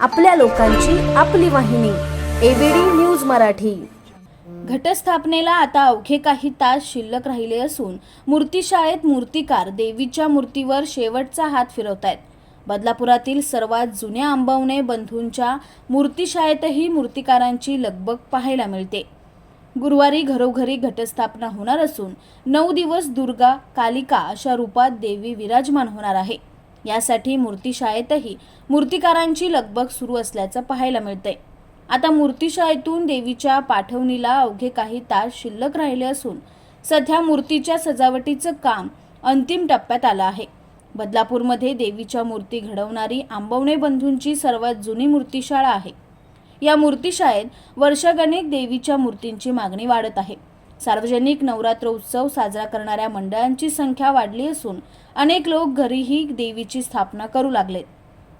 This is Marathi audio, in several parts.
आपल्या लोकांची आपली वाहिनी एबीडी न्यूज मराठी. घटस्थापनेला आता अवघे काही तास शिल्लक राहिले असून मूर्तीशाळेत मूर्तिकार देवीच्या मूर्तीवर शेवटचा हात फिरवतायत. बदलापुरातील सर्वात जुन्या आंबवणे बंधूंच्या मूर्तिशाळेतही मूर्तिकारांची लगबग पाहायला मिळते. गुरुवारी घरोघरी घटस्थापना होणार असून नऊ दिवस दुर्गा कालिका अशा रूपात देवी विराजमान होणार आहे. यासाठी मूर्तीशाळेतही मूर्तिकारांची लगबग सुरू असल्याचं पाहायला मिळतंय. आता मूर्तीशाळेतून देवीच्या पाठवणीला अवघे काही तास शिल्लक राहिले असून सध्या मूर्तीच्या सजावटीचं काम अंतिम टप्प्यात आलं आहे. बदलापूरमध्ये देवीच्या मूर्ती घडवणारी आंबवणे बंधूंची सर्वात जुनी मूर्तीशाळा आहे. या मूर्तिशाळेत वर्षगणिक देवीच्या मूर्तींची मागणी वाढत आहे. सार्वजनिक नवरात्र उत्सव साजरा करणाऱ्या मंडळांची संख्या वाढली असून अनेक लोक घरीही देवीची स्थापना करू लागलेत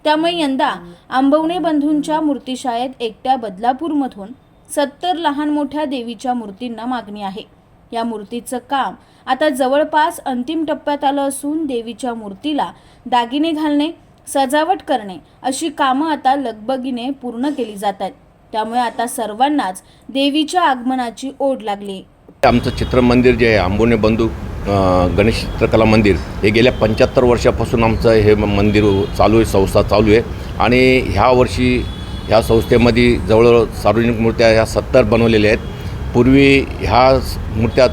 त्यामुळे यंदा आंबवणे बंधूंच्या मूर्तीशाळेत एकट्या बदलापूरमधून सत्तर लहान मोठ्या देवीच्या मूर्तींना मागणी आहे. या मूर्तीचं काम आता जवळपास अंतिम टप्प्यात आलं असून देवीच्या मूर्तीला दागिने घालणे सजावट करणे अशी कामं आता लगबगीने पूर्ण केली जात आहेत. त्यामुळे आता सर्वांनाच देवीच्या आगमनाची ओढ लागली आमचं चित्रमंदिर जे आहे आंबोने बंधू गणेश चित्रकला मंदिर हे गेल्या पंच्याहत्तर वर्षापासून आमचं हे मंदिर चालू आहे संस्था चालू आहे. आणि ह्या वर्षी ह्या संस्थेमध्ये जवळजवळ सार्वजनिक मूर्त्या ह्या सत्तर बनवलेल्या आहेत. पूर्वी ह्या मूर्त्या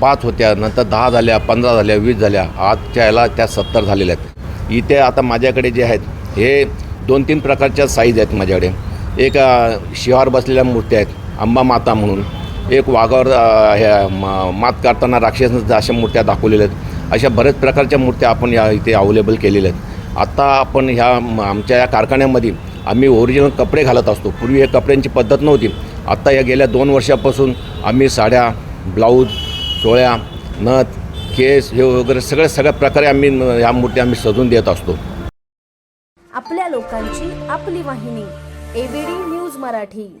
पाच होत्या नंतर दहा झाल्या पंधरा झाल्या वीस झाल्या. आजच्या याला त्या सत्तर झालेल्या आहेत. इथे आता माझ्याकडे जे आहेत हे दोन तीन प्रकारच्या साईज आहेत माझ्याकडे. एक शिवार बसलेल्या मूर्त्या आहेत अंबा माता म्हणून. एक वाघावर ह्या मात करताना राक्षस अशा मूर्त्या दाखवलेल्या आहेत. अशा बऱ्याच प्रकारच्या मूर्त्या आपण या इथे अवेलेबल केलेल्या आहेत. आता आपण ह्या म- आमच्या या कारखान्यामध्ये आम्ही ओरिजिनल कपडे घालत असतो. पूर्वी हे कपड्यांची पद्धत नव्हती. आत्ता या गेल्या दोन वर्षापासून आम्ही साड्या ब्लाऊज चोळ्या नथ केस हे वगैरे सगळ्या सगळ्या प्रकारे आम्ही ह्या मूर्त्या आम्ही सजून देत असतो. आपल्या लोकांची आपली वाहिनी एबीडी न्यूज मराठी.